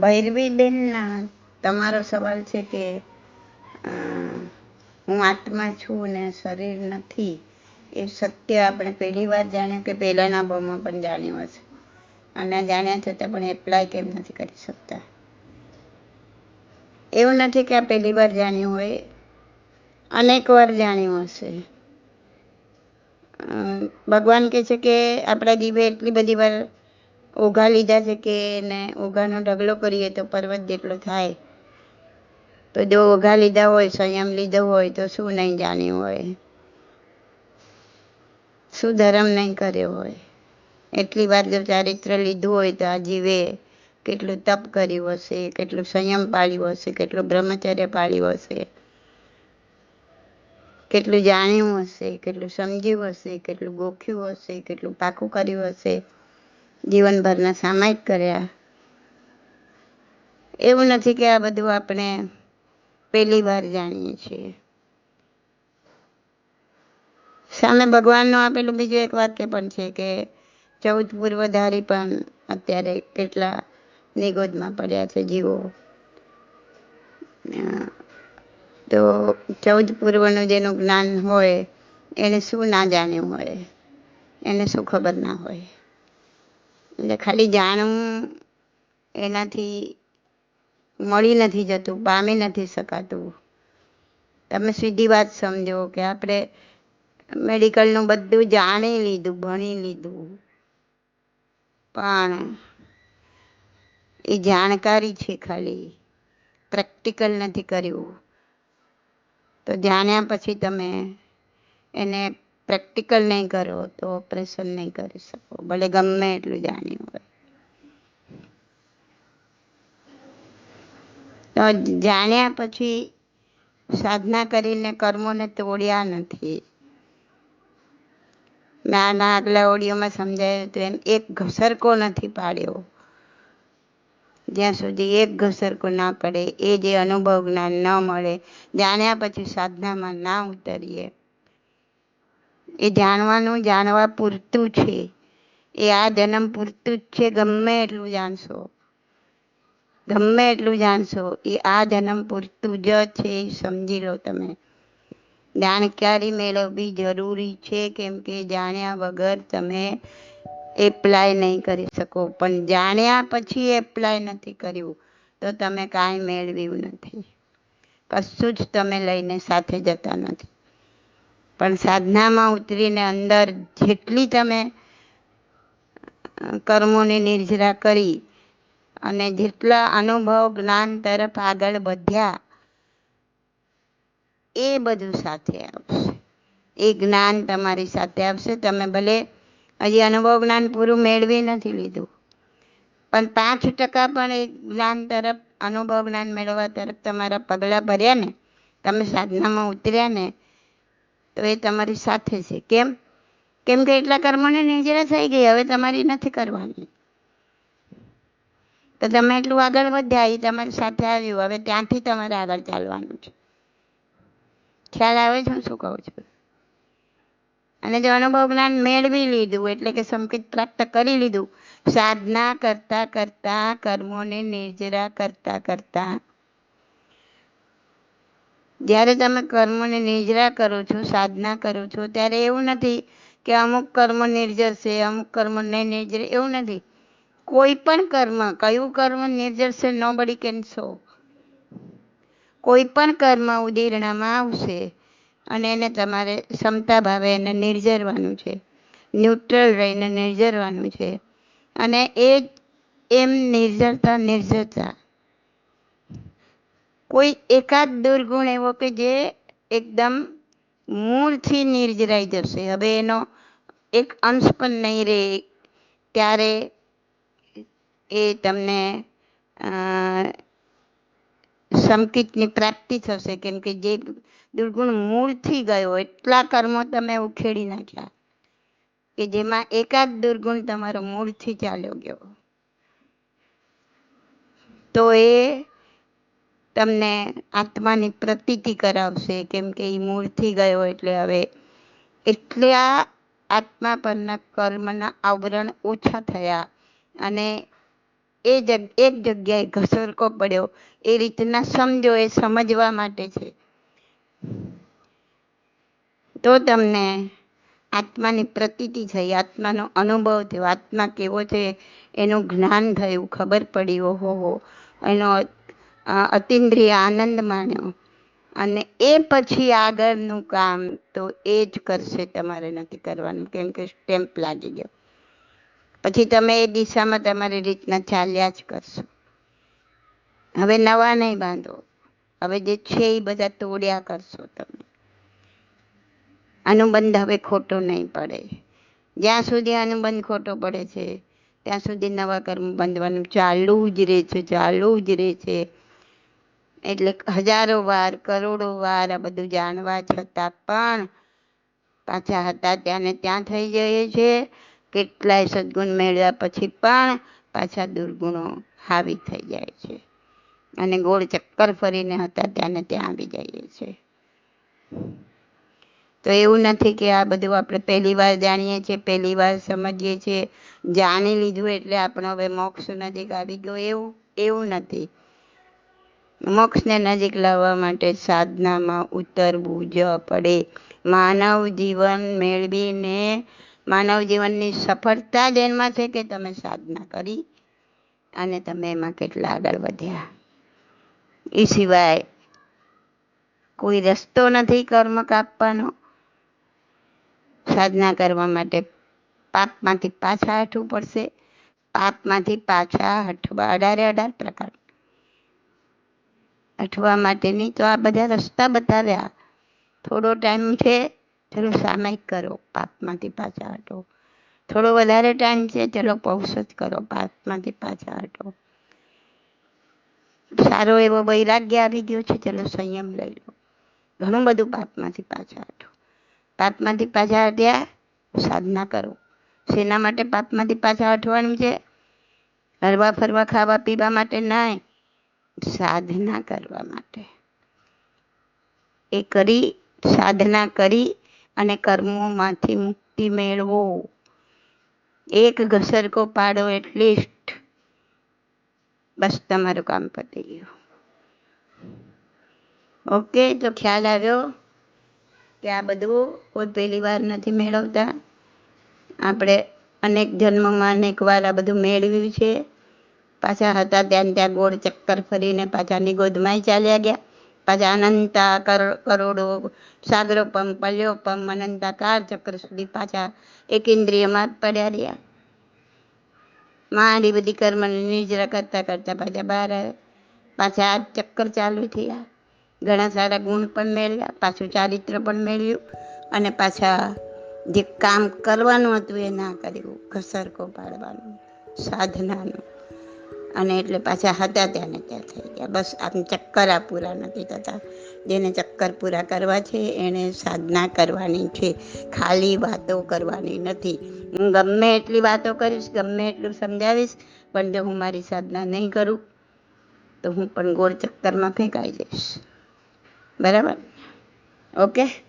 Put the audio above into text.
ભૈરવીબેનના તમારો સવાલ છે કે હું આત્મા છું ને શરીર નથી, એ સત્ય આપણે પહેલી વાર જાણ્યું કે પહેલાના ભાવમાં પણ જાણ્યું હશે. અને જાણ્યા છતાં પણ એપ્લાય કેમ નથી કરી શકતા? એવું નથી કે આ પહેલી વાર જાણ્યું હોય, અનેક વાર જાણ્યું હશે. ભગવાન કહે છે કે આપણા જીવે એટલી બધી વાર ઓઘા લીધા છે કે એને ઓઘાનો ઢગલો કરીએ તો પર્વત જેટલો થાય. તો જો ઓઘા લીધા હોય, સંયમ લીધો હોય, તો શું નહીં જાણ્યું હોય? શું ધર્મ નહીં કર્યો હોય? એટલી વાર જો ચારિત્ર લીધું હોય તો આ જીવે કેટલું તપ કર્યું હશે, કેટલું સંયમ પાળ્યું હશે, કેટલું બ્રહ્મચર્ય પાળ્યું હશે? કેટલું જાણ્યું હશે, કેટલું સમજ્યું હશે, કેટલું ગોખ્યું હશે, કેટલું પાકું કર્યું હશે? જીવનભરના સામાયિક કર્યા. એવું નથી કે આ બધું આપણે પહેલી વાર જાણીએ છીએ. સામે ભગવાનનું આપેલું બીજું એક વાક્ય પણ છે કે ચૌદ પૂર્વધારી પણ અત્યારે કેટલા નિગોદમાં પડ્યા છે જીવો. તો ચૌદ પૂર્વનું જેનું જ્ઞાન હોય, એને શું ના જાણ્યું હોય? એને શું ખબર ના હોય? એટલે ખાલી જાણવું એનાથી મળી નથી જતું, પામી નથી શકાતું. તમે સીધી વાત સમજો કે આપણે મેડિકલનું બધું જાણી લીધું, ભણી લીધું. પણ એ જાણકારી છે ખાલી. પ્રેક્ટિકલ નથી કર્યું. તો જાણ્યા પછી તમે એને પ્રેક્ટિકલ નહીં કરો તો ઓપરેશન નહીં કરી શકો. ભલે ગમે એટલું જાણ્યું હોય. તો જાણ્યા પછી સાધના કરીને કર્મોને તોડ્યા નથી. મેં આગલા ઓડિયોમાં સમજાયું હતું એમ, એક ઘસરકો નથી પાડ્યો. જ્યાં સુધી એક ઘસરકો ના પડે, એ જે અનુભવ જ્ઞાન ન મળે, જાણ્યા પછી સાધનામાં ના ઉતરીએ. એ જાણવાનું જાણવા પૂરતું છે. એ આ જન્મ પૂરતું જ છે. ગમે એટલું જાણશો. ગમે એટલું જાણશો. એ આ જન્મ પૂરતું જ છે એ સમજી લો તમે. જાણકારી મેળવવી જરૂરી છે કેમ કે જાણ્યા વગર તમે એપ્લાય નહીં કરી શકો. પણ જાણ્યા પછી એપ્લાય નથી કર્યું તો તમે કાંઈ મેળવ્યું નથી. કશું જ તમે લઈને સાથે જતા નથી. પણ સાધનામાં ઉતરીને અંદર જેટલી તમે કર્મોની નિર્જરા કરી અને જેટલા અનુભવ જ્ઞાન તરફ આગળ વધ્યા, એ બધું સાથે આવશે. એ જ્ઞાન તમારી સાથે આવશે. તમે ભલે હજી અનુભવ જ્ઞાન પૂરું મેળવી નથી લીધું, પણ પાંચ ટકા પણ એ જ્ઞાન તરફ, અનુભવ જ્ઞાન મેળવવા તરફ તમારા પગલાં ભર્યા ને, તમે સાધનામાં ઉતર્યા ને તો એ તમારી સાથે છે. કેમ? કેમ કે એટલા કર્મોને નિજરા થઈ ગઈ, હવે તમારી નથી કરવાની. તો તમે એટલું આગળ વધ્યા, એ તમારી સાથે આવ્યું. હવે ત્યાંથી તમારે આગળ ચાલવાનું છે. ખ્યાલ આવે છે? હું શું કહું છું? અને જો અનુભવ જ્ઞાન મેળવી લીધું, એટલે કે સંકેત પ્રાપ્ત કરી લીધું, સાધના કરતા કરતા કર્મોને નિર્જરા કરતા કરતા જ્યારે તમે કર્મને નિર્જરા કરો છો, સાધના કરો છો, ત્યારે એવું નથી કે અમુક કર્મ નિર્જર છે, અમુક કર્મ નહીં નિર્જર, એવું નથી. કોઈ પણ કર્મ, કયું કર્મ નિર્જર છે નો બડી કેન કોઈ પણ કર્મ ઉદીરણામાં આવશે અને એને તમારે ક્ષમતા ભાવે એને નિર્જરવાનું છે ન્યુટ્રલ રહીને નિર્જરવાનું છે. અને એ એમ નિર્જરતા નિર્જરતા કોઈ એકાદ દુર્ગુણ એવો કે જે એકદમ મૂળથી નિર્જરાઈ જશે. હવે એનો એક અંશ પણ નહીં રહે. ત્યારે એ તમને સંકિતની પ્રાપ્તિ થશે. કેમ કે જે દુર્ગુણ મૂળથી ગયો, એટલા કર્મો તમે ઉખેડી નાખ્યા કે જેમાં એકાદ દુર્ગુણ તમારો મૂળથી ચાલ્યો ગયો. તો એ તમને આત્માની પ્રતીતિ કરાવશે, કેમ કે એ મૂળથી ગયો એટલે હવે એટલા આત્મા પરના કર્મના આવરણ ઓછા થયા અને એ જગ, એક જગ્યાએ ઘસરકો પડ્યો. એ રીતના સમજો, એ સમજવા માટે છે. તો તમને આત્માની પ્રતીતિ થઈ, આત્માનો અનુભવ થયો. આત્મા કેવો છે, એનું જ્ઞાન થયું, ખબર પડી ઓહો એનો અતિન્દ્રિય આનંદ માણ્યો. અને એ પછી આગળનું કામ તો એ જ કરશે તમારે નથી કરવાનું, કેમ કે સ્ટેમ્પ લાગી ગયો. પછી તમે એ દિશામાં તમારી રીતના ચાલ્યા જ કરશો. હવે નવા નહીં બાંધો. હવે જે છે એ બધા તોડ્યા કરશો તમે. અનુબંધ હવે ખોટો નહીં પડે. જ્યાં સુધી અનુબંધ ખોટો પડે છે, ત્યાં સુધી નવા કર્મ બાંધવાનું ચાલુ જ રહે છે, ચાલુ જ રહે છે. એટલે હજારો વાર, કરોડો વાર આ બધું જાણવા છતાં પણ પાછા હતા ત્યાં ને ત્યાં થઈ જાય છે કેટલાય સદગુણ મેળવ્યા પછી પણ પાછા દુર્ગુણો હાવી થઈ જાય છે. અને ગોળ ચક્કર ફરીને હતા ત્યાં ને ત્યાં આવી જઈએ છે તો એવું નથી કે આ બધું આપણે પહેલી વાર જાણીએ છીએ, પહેલી વાર સમજીએ છીએ. જાણી લીધું એટલે આપણે હવે મોક્ષ નજીક આવી ગયો એવું એવું નથી. મોક્ષને નજીક લાવવા માટે સાધનામાં ઉતરવું જ પડે. માનવ જીવન મેળવીને, માનવ જીવનની સફળતા જ એમાં છે કે તમે સાધના કરી અને તમે એમાં કેટલા આગળ વધ્યા. એ સિવાય કોઈ રસ્તો નથી કર્મ કાપવાનો. સાધના કરવા માટે પાપમાંથી પાછા હટવું પડશે. પાપમાંથી પાછા હટવા અઢારે અઢાર પ્રકાર હટવા માટેની તો આ બધા રસ્તા બતાવ્યા. થોડો ટાઈમ છે, ચલો સામાયિક કરો, પાપમાંથી પાછા હટો. થોડો વધારે ટાઈમ છે, ચલો પૌષધ કરો, પાપમાંથી પાછા હટો. સારો એવો વૈરાગ્ય આવી ગયો છે, ચલો સંયમ લઈ લો. ઘણું બધું પાપમાંથી પાછા હટો. પાપમાંથી પાછા હટ્યા, સાધના કરો. શેના માટે પાપમાંથી પાછા હટવાનું છે? હરવા ફરવા, ખાવા પીવા માટે નહીં સાધના કરવા માટે. એ કરી, સાધના કરી અને કર્મોમાંથી મુક્તિ મેળવો. એક ઘસરકો પાડો એટલીસ્ટ બસ તમારું કામ પતી ગયું. ઓકે તો ખ્યાલ આવ્યો કે આ બધું કોઈ પહેલી વાર નથી મેળવતા. આપણે અનેક જન્મમાં અનેક વાર આ બધું મેળવ્યું છે. પાછા હતા ત્યાં ત્યાં ગોળ ચક્કર ફરીને પાછા નિગોદમાંય ચાલ્યા ગયા. પાછા અનંતા કરોડો સાગરોપમ અનંતા અનંતાકાર ચક્ર સુધી પાછા એક ઇન્દ્રિયમાં પડ્યા રહ્યા. માંડી બધી કર્મ નિજરા કરતા કરતા પાછા બહાર પાછા આ ચક્કર ચાલુ થયા. ઘણા સારા ગુણ પણ મેળવ્યા, પાછું ચારિત્ર પણ મેળવ્યું અને પાછા જે કામ કરવાનું હતું એ ના કર્યું. ઘસરકો પાડવાનું, સાધનાનું. અને એટલે પાછા હતા ત્યાં ને ત્યાં થઈ ગયા. બસ આમ ચક્કર આ પૂરા નથી થતા. જેને ચક્કર પૂરા કરવા છે એણે સાધના કરવાની છે. ખાલી વાતો કરવાની નથી. હું ગમે એટલી વાતો કરીશ, ગમે એટલું સમજાવીશ, પણ જો હું મારી સાધના નહીં કરું, તો હું પણ ગોળ ચક્કરમાં ફેંકાઈ જઈશ. બરાબર? ઓકે?